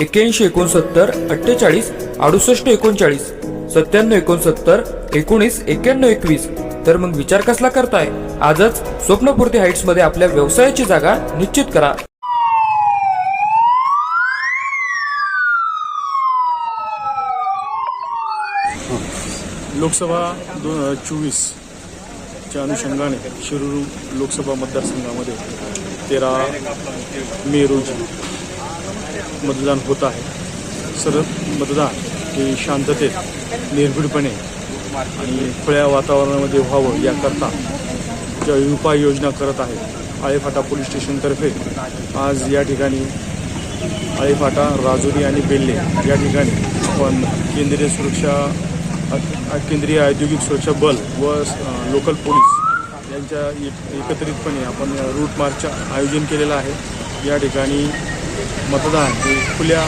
एक्क्याऐंशी एकोणसत्तर अठ्ठेचाळीस अडुसष्ट एकोणचाळीस सत्त्याण्णव एकोणसत्तर एकोणीस एक्क्याण्णव एकवीस. तर मग विचार कसला करताय? आजच स्वप्नपूर्ती हाईट्समध्ये आपल्या व्यवसायाची जागा निश्चित करा. लोकसभा दोन चोवीसच्या अनुषंगाने शिरूर लोकसभा मतदारसंघामध्ये तेरा मे रोजी मतदान होत आहे. सर्व मतदान हे शांततेत निर्भीडपणे आणि खुळ्या वातावरणामध्ये व्हावं याकरता ज्या उपाययोजना करत आहे. आळेफाटा पोलीस स्टेशनतर्फे आज या ठिकाणी आळेफाटा राजुरी आणि बेल्ले या ठिकाणी आपण केंद्रीय सुरक्षा केंद्रीय औद्योगिक सुरक्षा बल व लोकल पोलीस यांच्या एक- एकत्रितपणे आपण रूट मार्चचं आयोजन केलेलं आहे. या ठिकाणी मतदान हे खुल्या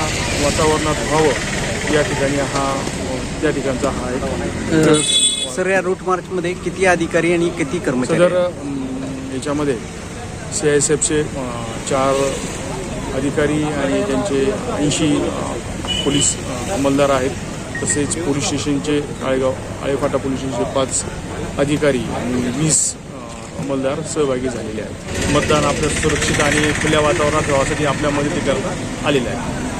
वातावरणात व्हावं या ठिकाणी हा त्या ठिकाणचा हा एक सर या रूट मार्चमध्ये किती अधिकारी आणि किती कर्मचारी सदर याच्यामध्ये सी आय एस एफचे चार अधिकारी आणि त्यांचे ऐंशी पोलीस अंमलदार आहेत. तसेच पोलीस स्टेशनचे आळेगाव आळेफाटा पोलीस स्टेशनचे पाच अधिकारी आणि वीस अंमलदार सहभागी झालेले आहेत. मतदान आपलं सुरक्षित आणि खुल्या वातावरणात व्हावासाठी आपल्या मदतीकरता आलेलं आहे.